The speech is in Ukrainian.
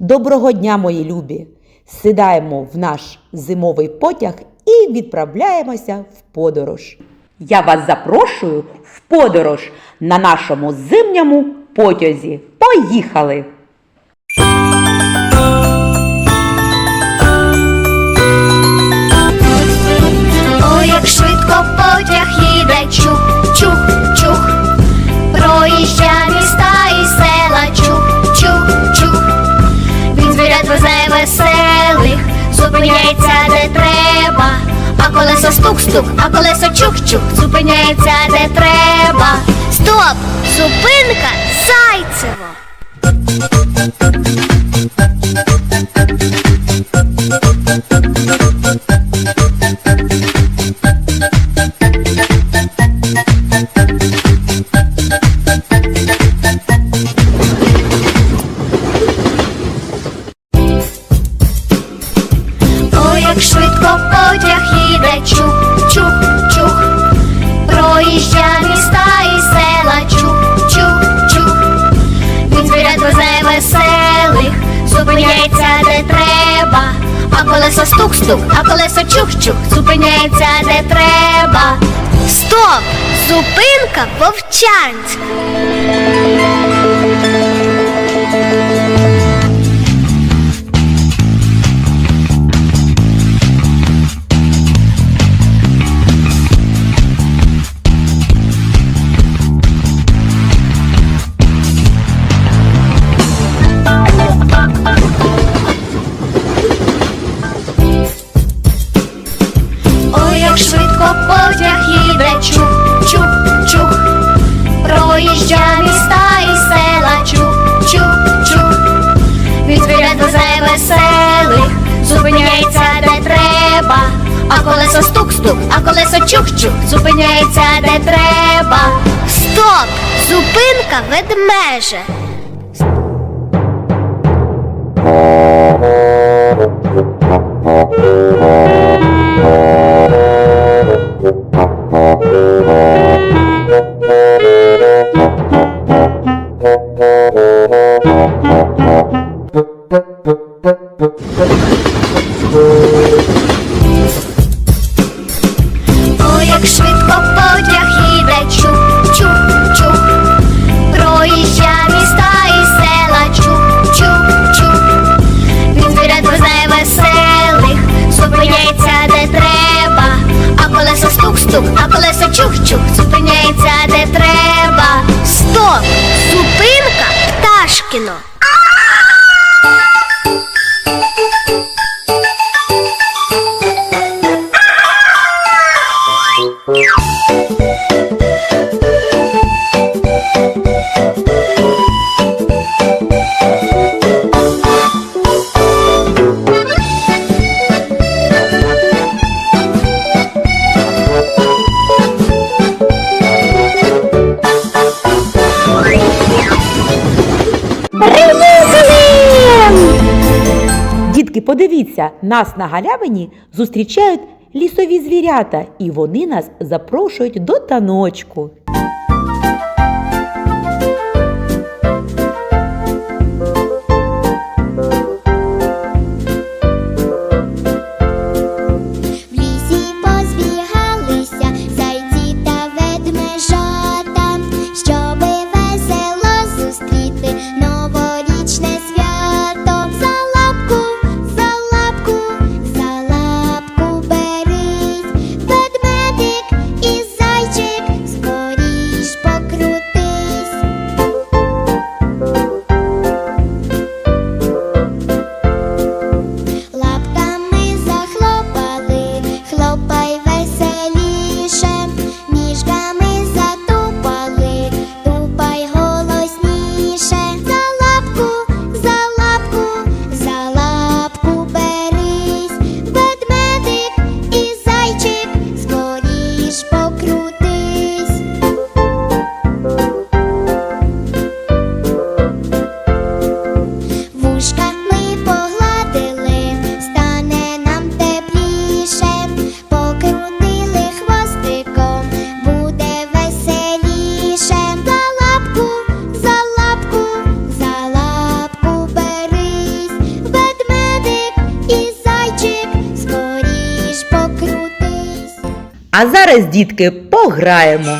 Доброго дня, мої любі! Сідаємо в наш зимовий потяг і відправляємося в подорож. Я вас запрошую в подорож на нашому зимньому потязі. Поїхали! Веселих, зупиняється де треба, а колесо стук-стук, а колесо чух-чух, зупиняється де треба. Стоп! Зупинка Зайцево! А колесо стук-стук, а колеса чух-чух, зупиняється де треба. Стоп! Зупинка Вовчанськ! Потяг їде, чух, чух, чух, проїжджа міста і села, чух, чух, чух. Від звірят везе веселих, зупиняється де треба, а колесо стук-стук, а колесо чух-чух, зупиняється де треба. Стоп! Зупинка ведмеже. Колесо стук-стук, а колесо чух-чух, подивіться, нас на галявині зустрічають лісові звірята, і вони нас запрошують до таночку. А зараз, дітки, пограємо.